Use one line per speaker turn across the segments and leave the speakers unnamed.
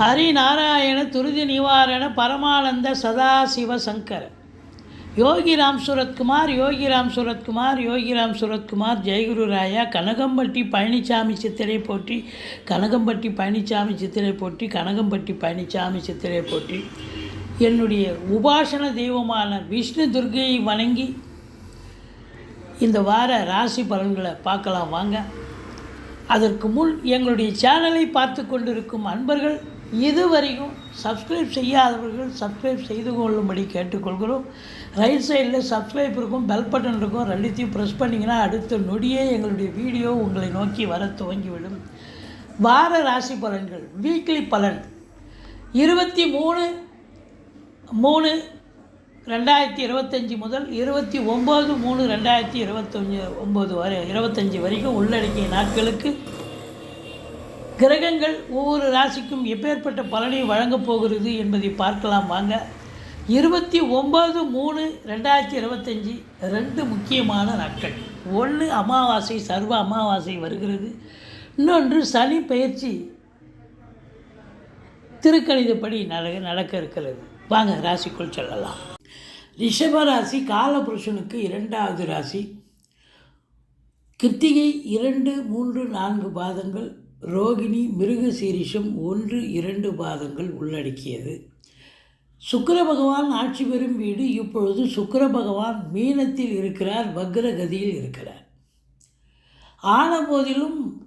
ஹரிநாராயண துருதி நிவாரண பரமானந்த சதாசிவ சங்கர். யோகிராம் சுரத்குமார் யோகிராம் சுரத்குமார் யோகிராம் சுரத்குமார் ஜெயகுரு ராயா கனகம்பட்டி பழனிசாமி சித்திரை போற்றி கனகம்பட்டி பழனிசாமி சித்திரை போற்றி கனகம்பட்டி பழனிசாமி சித்திரை போற்றி. என்னுடைய உபாசன தெய்வமான விஷ்ணு துர்கையை வணங்கி இந்த வார ராசி பலன்களை பார்க்கலாம் வாங்க. அதற்கு முன் எங்களுடைய சேனலை பார்த்து கொண்டிருக்கும் அன்பர்கள் இதுவரைக்கும் சப்ஸ்கிரைப் செய்யாதவர்கள் சப்ஸ்கிரைப் செய்து கொள்ளும்படி கேட்டுக்கொள்கிறோம். ரைட் சைடில் சப்ஸ்கிரைப் இருக்கும் பெல் பட்டன் இருக்கும். ரெண்டுத்தையும் ப்ரெஸ் பண்ணிங்கன்னா அடுத்த நொடியே எங்களுடைய வீடியோ உங்களை நோக்கி வர துவங்கிவிடும். வார ராசி பலன்கள் வீக்லி பலன். இருபத்தி மூணு மூணு ரெண்டாயிரத்தி இருபத்தஞ்சி முதல் இருபத்தி ஒம்பது மூணு ரெண்டாயிரத்தி இருபத்தஞ்சி ஒம்பது வரை இருபத்தஞ்சி வரைக்கும் உள்ளடக்கிய நாட்களுக்கு கிரகங்கள் ஒவ்வொரு ராசிக்கும் எப்பேற்பட்ட பலனை வழங்கப் போகிறது என்பதை பார்க்கலாம் வாங்க. இருபத்தி ஒம்பது மூணு ரெண்டாயிரத்தி இருபத்தஞ்சி ரெண்டு முக்கியமான நாட்கள். ஒன்று அமாவாசை சர்வ அமாவாசை வருகிறது. இன்னொன்று சனி பயிற்சி திருக்கணிதப்படி நட நடக்க இருக்கிறது. வாங்க ராசிக்குள் சொல்லலாம். ரிஷப ராசி காலபுருஷனுக்கு இரண்டாவது ராசி. கிருத்திகை இரண்டு மூன்று நான்கு பாதங்கள். ரோகிணி மிருக சீரிஷம் ஒன்று இரண்டு பாதங்கள் உள்ளடக்கியது. சுக்கர பகவான் ஆட்சி பெறும் வீடு இப்பொழுது சுக்கர பகவான் மீனத்தில் இருக்கிறார் வக்ரகதியில் இருக்கிறார். ஆன போதிலும்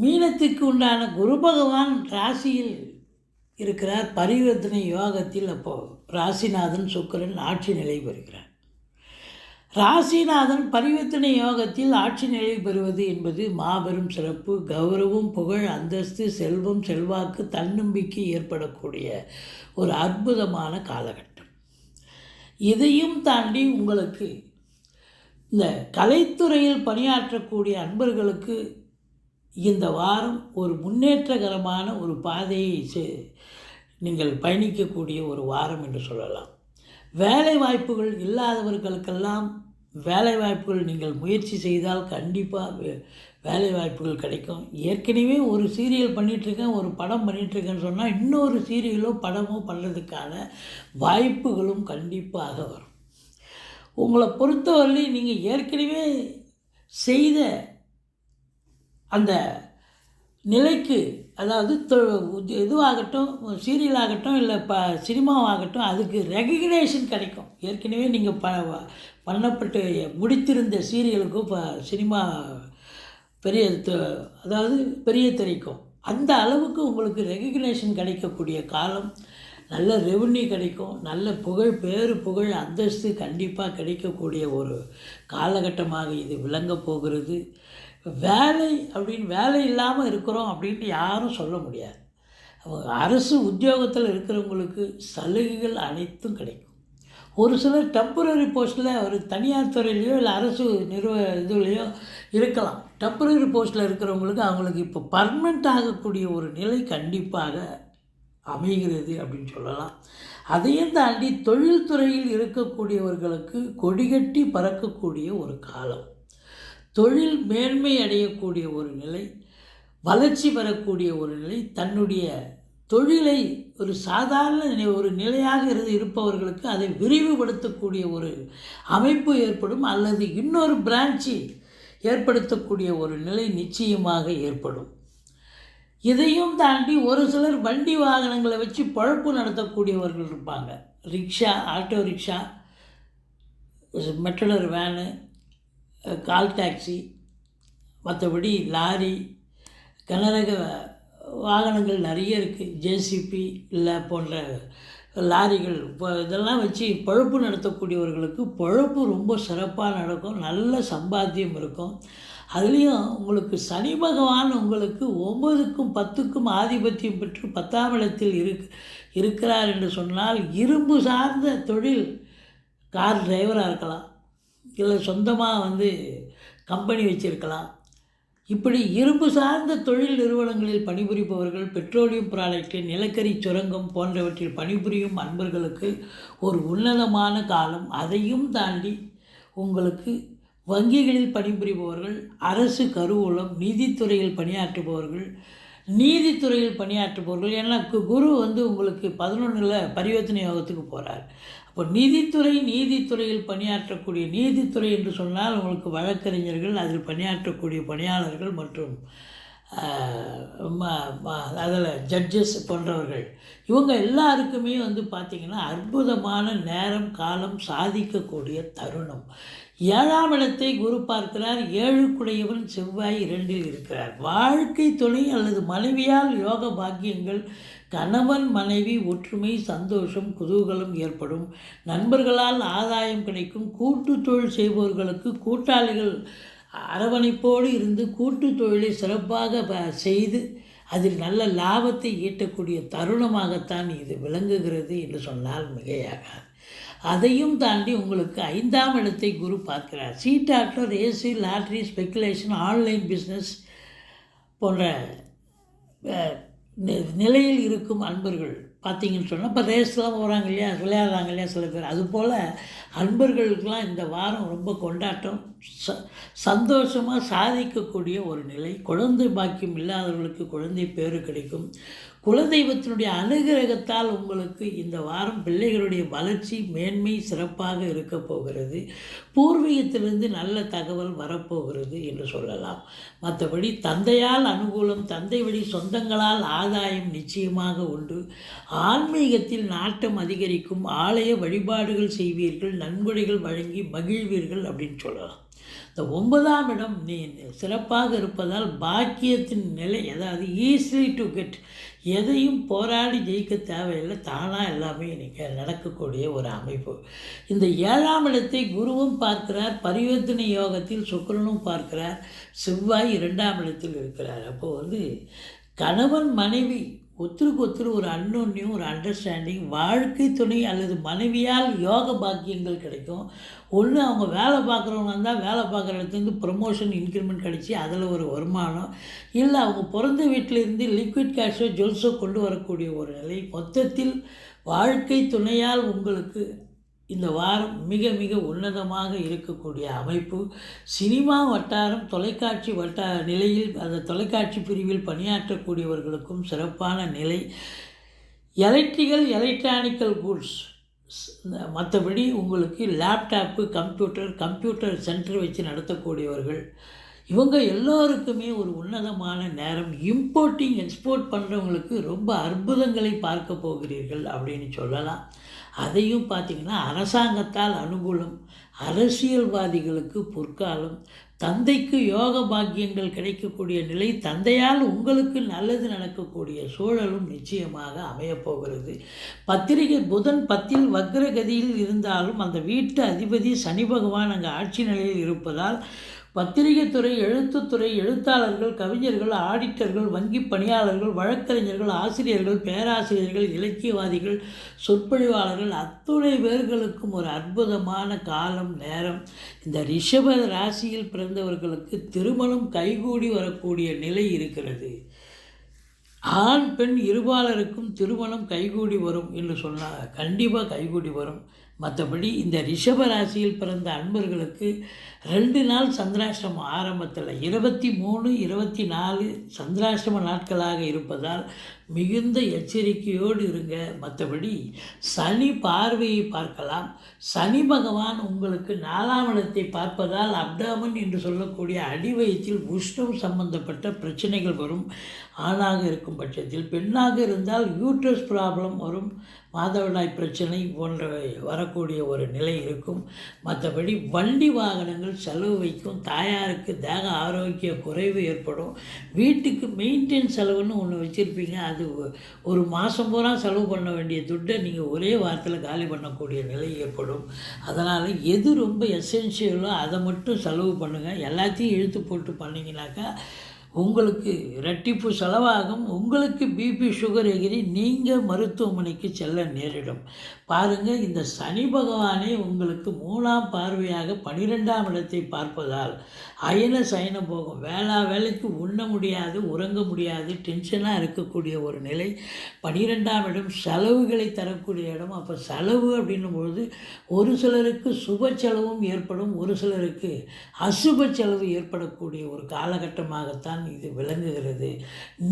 மீனத்துக்கு உண்டான குரு பகவான் ராசியில் இருக்கிறார். பரிவர்த்தனை யோகத்தில் அப்போது ராசிநாதன் சுக்கரன் ஆட்சி நிலை பெறுகிறார். ராசிநாதன் பரிவர்த்தனை யோகத்தில் ஆட்சி நிலை பெறுவது என்பது மாபெரும் சிறப்பு. கௌரவம் புகழ் அந்தஸ்து செல்வம் செல்வாக்கு தன்னம்பிக்கை ஏற்படக்கூடிய ஒரு அற்புதமான காலகட்டம். இதையும் தாண்டி உங்களுக்கு இந்த கலைத்துறையில் பணியாற்றக்கூடிய அன்பர்களுக்கு இந்த வாரம் ஒரு முன்னேற்றகரமான ஒரு பாதையை செ- நீங்கள் பயணிக்கக்கூடிய ஒரு வாரம் என்று சொல்லலாம். வேலை வாய்ப்புகள் இல்லாதவர்களுக்கெல்லாம் வேலை வாய்ப்புகள் நீங்கள் முயற்சி செய்தால் கண்டிப்பாக வே வேலை வாய்ப்புகள் கிடைக்கும். ஏற்கனவே ஒரு சீரியல் பண்ணிகிட்ருக்கேன் ஒரு படம் பண்ணிகிட்ருக்கேன்னு சொன்னால் இன்னொரு சீரியலோ படமோ பண்ணுறதுக்கான வாய்ப்புகளும் கண்டிப்பாக வரும். உங்களை பொறுத்தவரையிலையும் நீங்கள் ஏற்கனவே செய்த அந்த நிலைக்கு அதாவது இதுவாகட்டும் சீரியல் ஆகட்டும் இல்லை ப சினிமாவாகட்டும் அதுக்கு ரெகக்னேஷன் கிடைக்கும். ஏற்கனவே நீங்கள் ப பண்ணப்பட்டு முடித்திருந்த சீரியலுக்கும் இப்போ சினிமா பெரிய அதாவது பெரிய திரைக்கும். அந்த அளவுக்கு உங்களுக்கு ரெகக்னேஷன் கிடைக்கக்கூடிய காலம் நல்ல ரெவன்யூ கிடைக்கும் நல்ல புகழ் பேரு புகழ் அந்தஸ்து கண்டிப்பாக கிடைக்கக்கூடிய ஒரு காலகட்டமாக இது விளங்க போகிறது. வேலை அப்படின்னு வேலை இல்லாமல் இருக்கிறோம் அப்படின்ட்டு யாரும் சொல்ல முடியாது. அவங்க அரசு உத்தியோகத்தில் இருக்கிறவங்களுக்கு சலுகைகள் அனைத்தும் கிடைக்கும். ஒரு சிலர் டெம்பரரி போஸ்ட்டில் ஒரு தனியார் துறையிலையோ இல்லை அரசு நிறுவ இதுலேயோ இருக்கலாம். டெம்பரரி போஸ்ட்டில் இருக்கிறவங்களுக்கு அவங்களுக்கு இப்போ பர்மனெண்ட் ஆகக்கூடிய ஒரு நிலை கண்டிப்பாக அமைகிறது அப்படின்னு சொல்லலாம். அதையும் தாண்டி தொழில்துறையில் இருக்கக்கூடியவர்களுக்கு கொடிகட்டி பறக்கக்கூடிய ஒரு காலம். தொழில் மேன்மை அடையக்கூடிய ஒரு நிலை வளர்ச்சி பெறக்கூடிய ஒரு நிலை தன்னுடைய தொழிலை ஒரு சாதாரண ஒரு நிலையாக இருந்து இருப்பவர்களுக்கு அதை விரிவுபடுத்தக்கூடிய ஒரு அமைப்பு ஏற்படும் அல்லது இன்னொரு பிரான்ச்சு ஏற்படுத்தக்கூடிய ஒரு நிலை நிச்சயமாக ஏற்படும். இதையும் தாண்டி ஒரு சிலர் வண்டி வாகனங்களை வச்சு பழப்பு நடத்தக்கூடியவர்கள் இருப்பாங்க. ரிக்ஷா ஆட்டோ ரிக்ஷா மெட்டலர் வேனு கால் டாக்ஸி மற்றபடி லாரி கனரக வாகனங்கள் நிறைய இருக்குது ஜேசிபி இல்லை போன்ற லாரிகள் இப்போ இதெல்லாம் வச்சு பழப்பு நடத்தக்கூடியவர்களுக்கு பழப்பு ரொம்ப சிறப்பாக நடக்கும். நல்ல சம்பாத்தியம் இருக்கும். அதுலேயும் உங்களுக்கு சனி பகவான் உங்களுக்கு ஒம்பதுக்கும் பத்துக்கும் ஆதிபத்தியம் பெற்று பத்தாம் இடத்தில் இருக் இருக்கிறார் என்று சொன்னால் இரும்பு சார்ந்த தொழில் கார் டிரைவராக இருக்கலாம். இல்லை சொந்தமாக வந்து கம்பெனி வச்சிருக்கலாம். இப்படி இரும்பு சார்ந்த தொழில் நிறுவனங்களில் பணிபுரிபவர்கள் பெட்ரோலியம் ப்ராடக்ட் நிலக்கரி சுரங்கம் போன்றவற்றில் பணிபுரியும் அன்பர்களுக்கு ஒரு உன்னதமான காலம். அதையும் தாண்டி உங்களுக்கு வங்கிகளில் பணிபுரிபவர்கள் அரசு கருவூலம் நீதித்துறையில் பணியாற்றுபவர்கள் நீதித்துறையில் பணியாற்றுபவர்கள் ஏன்னா கு- குரு வந்து உங்களுக்கு பதினொன்றில் பரிவர்த்தனை யோகத்துக்கு போகிறார் அப்போ நீதித்துறை நீதித்துறையில் பணியாற்றக்கூடிய நீதித்துறை என்று சொன்னால் உங்களுக்கு வழக்கறிஞர்கள் அதில் பணியாற்றக்கூடிய பணியாளர்கள் மற்றும் அதில் ஜட்ஜஸ் போன்றவர்கள். இவங்க எல்லாருக்குமே வந்து பார்த்திங்கன்னா அற்புதமான நேரம் காலம் சாதிக்கக்கூடிய தருணம். ஏழாம் இடத்தை குரு பார்க்கிறார். ஏழுக்குடையவன் செவ்வாய் இரண்டில் இருக்கிறார். வாழ்க்கை துணை அல்லது மனைவியால் யோக பாக்கியங்கள் கணவன் மனைவி ஒற்றுமை சந்தோஷம் குதூகலம் ஏற்படும். நண்பர்களால் ஆதாயம் கிடைக்கும். கூட்டு தொழில் செய்பவர்களுக்கு கூட்டாளிகள் அரவணைப்போடு இருந்து கூட்டு தொழிலை சிறப்பாக செய்து அதில் நல்ல லாபத்தை ஈட்டக்கூடிய தருணமாகத்தான் இது விளங்குகிறது என்று சொன்னால் மிகையாகாது. அதையும் தாண்டி உங்களுக்கு ஐந்தாம் இடத்தை குரு பார்க்கிறார். சீட்டாட்டர் ஏசி லாட்ரி ஸ்பெக்குலேஷன் ஆன்லைன் பிஸ்னஸ் போன்ற நிலையில் இருக்கும் அன்பர்கள் பார்த்தீங்கன்னு சொன்னால் இப்போ ரேஸ்லாம் போகிறாங்க இல்லையா? விளையாடுறாங்க இல்லையா? சில பேர். அதுபோல் அன்பர்களுக்கெல்லாம் இந்த வாரம் ரொம்ப கொண்டாட்டம். ச சந்தோஷமாக சாதிக்கக்கூடிய ஒரு நிலை. குழந்தை பாக்கியம் இல்லாதவர்களுக்கு குழந்தை பேறு கிடைக்கும். குலதெய்வத்தினுடைய அனுகிரகத்தால் உங்களுக்கு இந்த வாரம் பிள்ளைகளுடைய வளர்ச்சி மேன்மை சிறப்பாக இருக்க போகிறது. பூர்வீகத்திலிருந்து நல்ல தகவல் வரப்போகிறது என்று சொல்லலாம். மற்றபடி தந்தையால் அனுகூலம் தந்தை வழி சொந்தங்களால் ஆதாயம் நிச்சயமாக உண்டு. ஆன்மீகத்தில் நாட்டம் அதிகரிக்கும். ஆலய வழிபாடுகள் செய்வீர்கள். நன்கொடைகள் வழங்கி மகிழ்வீர்கள் அப்படின்னு சொல்லலாம். இந்த ஒன்பதாம் இடம் நீ சிறப்பாக இருப்பதால் பாக்கியத்தின் நிலை அதாவது ஈஸிலி டு கெட் எதையும் போராடி ஜெயிக்க தேவையில்லை. தானாக எல்லாமே இன்னைக்கு நடக்கக்கூடிய ஒரு அமைப்பு. இந்த ஏழாம் இடத்தை குருவும் பார்க்கிறார் பரிவர்த்தனை யோகத்தில் சுக்கரனும் பார்க்கிறார் செவ்வாய் இரண்டாம் இடத்தில் இருக்கிறார். அப்போது வந்து கணவன் மனைவி ஒருத்தருக்கு ஒருத்தர் ஒரு அன்னொன்னையும் ஒரு அண்டர்ஸ்டாண்டிங் வாழ்க்கை துணை அல்லது மனைவியால் யோக பாக்கியங்கள் கிடைக்கும். ஒன்று அவங்க வேலை பார்க்குறவங்க இருந்தால் வேலை பார்க்குற இடத்துலேருந்து ப்ரொமோஷன் இன்க்ரிமெண்ட் கிடச்சி அதில் ஒரு வருமானம். இல்லை அவங்க பிறந்த வீட்டிலேருந்து லிக்விட் கேஷோ ஜுவல்ஸோ கொண்டு வரக்கூடிய ஒரு நிலை. மொத்தத்தில் வாழ்க்கை துணையால் உங்களுக்கு இந்த வாரம் மிக மிக உன்னதமாக இருக்கக்கூடிய அமைப்பு சினிமா வட்டாரம் தொலைக்காட்சி வட்டா நிலையில் அந்த தொலைக்காட்சி பிரிவில் பணியாற்றக்கூடியவர்களுக்கும் சிறப்பான நிலை. Electrical electronical goods. மற்றபடி உங்களுக்கு லேப்டாப்பு கம்ப்யூட்டர் கம்ப்யூட்டர் சென்டர் வச்சு நடத்தக்கூடியவர்கள். இவங்க எல்லோருக்குமே ஒரு உன்னதமான நேரம். இம்போர்ட்டிங் எக்ஸ்போர்ட் பண்ணுறவங்களுக்கு ரொம்ப அற்புதங்களை பார்க்க போகிறீர்கள் அப்படின்னு சொல்லலாம். அதையும் பார்த்தீங்கன்னா அரசாங்கத்தால் அனுகூலம். அரசியல்வாதிகளுக்கு பொற்காலம். தந்தைக்கு யோக பாக்கியங்கள் கிடைக்கக்கூடிய நிலை தந்தையால் உங்களுக்கு நல்லது நடக்கக்கூடிய சூழலும் நிச்சயமாக அமையப்போகிறது. பத்திரிகை புதன் பத்தில் வக்ரகதியில் இருந்தாலும் அந்த வீட்டு அதிபதி சனி பகவான் அங்கே ஆட்சி நிலையில் இருப்பதால் பத்திரிகைத்துறை எழுத்துத்துறை எழுத்தாளர்கள் கவிஞர்கள் ஆடிட்டர்கள் வங்கி பணியாளர்கள் வழக்கறிஞர்கள் ஆசிரியர்கள் பேராசிரியர்கள் இலக்கியவாதிகள் சொற்பொழிவாளர்கள் அத்துணை பேர்களுக்கும் ஒரு அற்புதமான காலம் நேரம். இந்த ரிஷப ராசியில் பிறந்தவர்களுக்கு திருமணம் கைகூடி வரக்கூடிய நிலை இருக்கிறது. ஆண் பெண் இருபாலருக்கும் திருமணம் கைகூடி வரும் என்று சொன்னால் கண்டிப்பாக கைகூடி வரும். மற்றபடி இந்த ரிஷப ராசியில் பிறந்த அன்பர்களுக்கு ரெண்டு நாள் சந்திராஷ்டிரமம் ஆரம்பத்தில். இருபத்தி மூணு இருபத்தி நாலு சந்திராஷ்டிரம நாட்களாக இருப்பதால் மிகுந்த எச்சரிக்கையோடு இருங்க. மற்றபடி சனி பார்வையை பார்க்கலாம். சனி பகவான் உங்களுக்கு நாலாம் இடத்தை பார்ப்பதால் அப்டாமன் என்று சொல்லக்கூடிய அடிவயத்தில் உஷ்ணம் சம்பந்தப்பட்ட பிரச்சனைகள் வரும். ஆணாக இருக்கும் பட்சத்தில் பெண்ணாக இருந்தால் யூட்ரஸ் ப்ராப்ளம் வரும். மாதவிடாய் பிரச்சனை போன்றவை வரக்கூடிய ஒரு நிலை இருக்கும். மற்றபடி வண்டி வாகனங்கள் செலவு வைக்கும். தாயாருக்கு தேக ஆரோக்கிய குறைவு ஏற்படும். வீட்டுக்கு மெயின்டைன் செலவுன்னு ஒன்று வச்சுருப்பீங்க. அது ஒரு மாதம் பூரா செலவு பண்ண வேண்டிய துட்டை நீங்கள் ஒரே வாரத்தில் காலி பண்ணக்கூடிய நிலை ஏற்படும். அதனால் எது ரொம்ப எசென்ஷியலோ அதை மட்டும் செலவு பண்ணுங்கள் எல்லாத்தையும் இழுத்து போட்டு பண்ணிங்கனாக்கா உங்களுக்கு ரெட்டிப்பு செலவாகும் உங்களுக்கு பிபி சுகர் எகிரி நீங்கள் மருத்துவமனைக்கு செல்ல நேரிடும். பாருங்கள் இந்த சனி பகவானே உங்களுக்கு மூணாம் பார்வையாக பனிரெண்டாம் இடத்தை பார்ப்பதால் அயன சயனம் போகும் வேளா வேலைக்கு உண்ண முடியாது உறங்க முடியாது டென்ஷனாக இருக்கக்கூடிய ஒரு நிலை. பனிரெண்டாம் இடம் செலவுகளை தரக்கூடிய இடம். அப்போ செலவு அப்படின்னும் பொழுது ஒரு சிலருக்கு சுப செலவும் ஏற்படும் ஒரு சிலருக்கு அசுப செலவு ஏற்படக்கூடிய ஒரு காலகட்டமாகத்தான் இது விளங்குகிறது.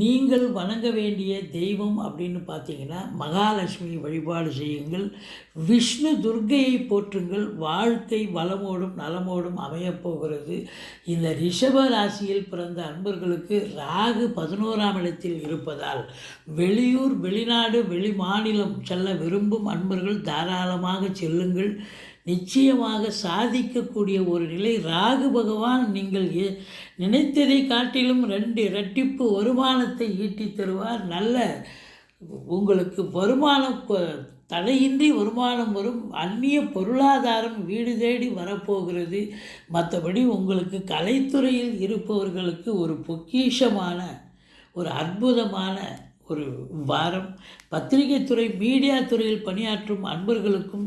நீங்கள் வணங்க வேண்டிய தெய்வம் அப்படின்னு பார்த்தீங்கன்னா மகாலட்சுமி வழிபாடு செய்யுங்கள். விஷ்ணு துர்க்கையை போற்றுங்கள். வாழ்க்கை வளமோடும் நலமோடும் அமையப்போகிறது இந்த ரிஷப ராசியில் பிறந்த அன்பர்களுக்கு ராகு பதினோராம் இடத்தில் இருப்பதால் வெளியூர் வெளிநாடு வெளி மாநிலம் செல்ல விரும்பும் அன்பர்கள் தாராளமாக செல்லுங்கள். நிச்சயமாக சாதிக்கக்கூடிய ஒரு நிலை. ராகு பகவான் நீங்கள் நினைத்ததை காட்டிலும் ரெண்டு இரட்டிப்பு வருமானத்தை ஈட்டி தருவார். நல்ல உங்களுக்கு வருமானம் தடையின்றி வருமானம் வரும். அந்நிய பொருளாதாரம் வீடு தேடி வரப்போகிறது. மற்றபடி உங்களுக்கு கலைத்துறையில் இருப்பவர்களுக்கு ஒரு பொக்கிஷமான ஒரு அற்புதமான ஒரு வாரம். பத்திரிகை துறை மீடியா துறையில் பணியாற்றும் அன்பர்களுக்கும்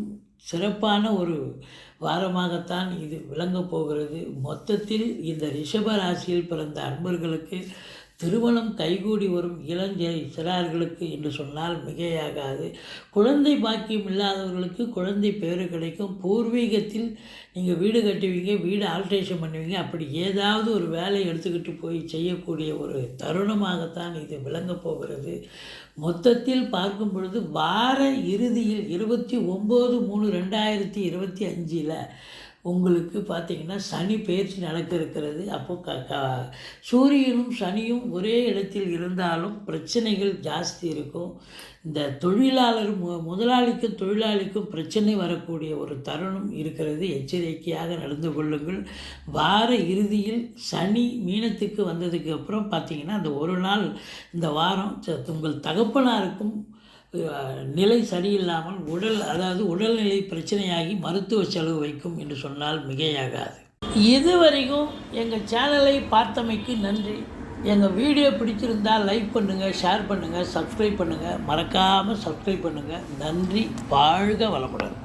சிறப்பான ஒரு வாரமாகத்தான் இது விளங்கப் போகிறது. மொத்தத்தில் இந்த ரிஷப ராசியில் பிறந்த அன்பர்களுக்கு திருமணம் கைகூடி வரும் இளஞ்சை சிறார்களுக்கு என்று சொன்னால் மிகையாகாது. குழந்தை பாக்கியம் இல்லாதவர்களுக்கு குழந்தை பேர் கிடைக்கும். பூர்வீகத்தில் நீங்கள் வீடு கட்டுவீங்க வீடு ஆல்ட்ரேஷன் பண்ணுவீங்க. அப்படி ஏதாவது ஒரு வேலையை எடுத்துக்கிட்டு போய் செய்யக்கூடிய ஒரு தருணமாகத்தான் இது விளங்கப் போகிறது. மொத்தத்தில் பார்க்கும் பொழுது வார இறுதியில் இருபத்தி ஒம்பது மூணு ரெண்டாயிரத்தி இருபத்தி அஞ்சில் உங்களுக்கு பார்த்தீங்கன்னா சனி பயிற்சி நடக்க இருக்கிறது அப்போ க க சூரியனும் சனியும் ஒரே இடத்தில் இருந்தாலும் பிரச்சனைகள் ஜாஸ்தி இருக்கும். இந்த தொழிலாளர் மு முதலாளிக்கும் தொழிலாளிக்கும் பிரச்சனை வரக்கூடிய ஒரு தருணம் இருக்கிறது. எச்சரிக்கையாக நடந்து கொள்ளுங்கள். வார இறுதியில் சனி மீனத்துக்கு வந்ததுக்கு அப்புறம் பார்த்தீங்கன்னா அந்த ஒரு நாள் இந்த வாரம் ச- உங்கள் தகப்பனாருக்கும் நிலை சரியில்லாமல் உடல் அதாவது உடல்நிலை பிரச்சனையாகி மருத்துவ செலவு வைக்கும் என்று சொன்னால் மிகையாகாது. இதுவரைக்கும் எங்கள் சேனலை பார்த்தமைக்கு நன்றி. எங்கள் வீடியோ பிடிச்சிருந்தால் லைக் பண்ணுங்கள் ஷேர் பண்ணுங்கள் சப்ஸ்கிரைப் பண்ணுங்கள் மறக்காமல் சப்ஸ்கிரைப் பண்ணுங்கள் நன்றி வாழ்க வளமுடன்.